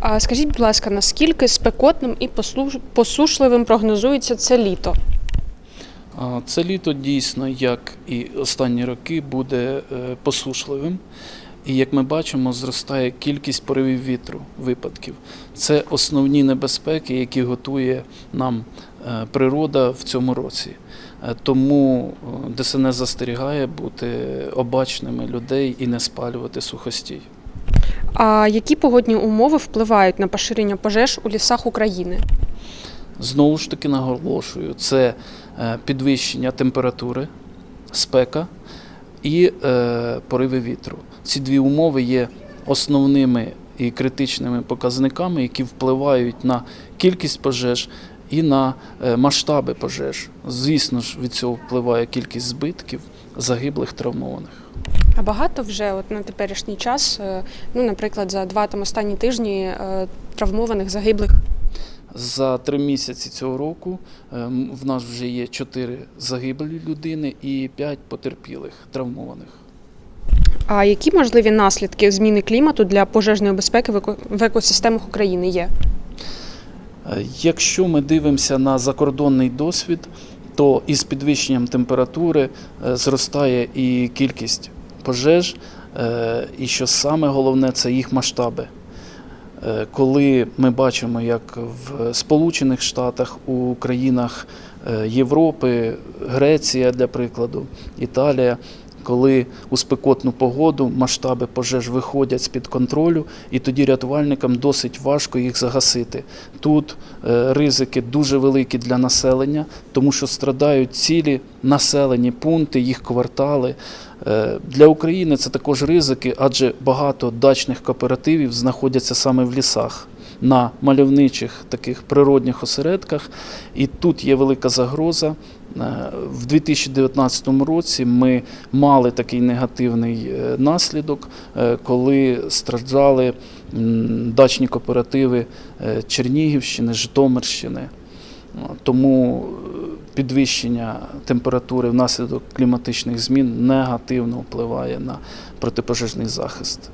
А скажіть, будь ласка, наскільки спекотним і посушливим прогнозується це літо? Це літо дійсно, як і останні роки, буде е, посушливим. І як ми бачимо, зростає кількість поривів вітру випадків. Це основні небезпеки, які готує нам е, природа в цьому році. Е, Тому ДСНС застерігає бути обачними людей і не спалювати сухостій. А які погодні умови впливають на поширення пожеж у лісах України? Знову ж таки наголошую, це е, підвищення температури, спека і е, пориви вітру. Ці дві умови є основними і критичними показниками, які впливають на кількість пожеж і на е, масштаби пожеж. Звісно ж, від цього впливає кількість збитків, загиблих, травмованих. А багато вже от на теперішній час, е, ну, наприклад, за два там останні тижні е, травмованих загиблих. За три місяці цього року е, в нас вже є чотири загиблі людини і п'ять потерпілих, травмованих. А які можливі наслідки зміни клімату для пожежної безпеки в екосистемах України є? Якщо ми дивимося на закордонний досвід, то із підвищенням температури зростає і кількість пожеж, е, і що саме головне, це їх масштаби. Е, Коли ми бачимо, як в Сполучених Штатах, у країнах е, Європи, Греція, для прикладу, Італія, коли у спекотну погоду масштаби пожеж виходять з-під контролю, і тоді рятувальникам досить важко їх загасити. Тут е, ризики дуже великі для населення, тому що страдають цілі населені пункти, їх квартали. Е, Для України це також ризики, адже багато дачних кооперативів знаходяться саме в лісах. На мальовничих таких природних осередках, і тут є велика загроза. Е, В 2019 році ми мали такий негативний е, наслідок, е, коли страждали дачні кооперативи Чернігівщини, Житомирщини. Тому підвищення температури внаслідок кліматичних змін негативно впливає на протипожежний захист.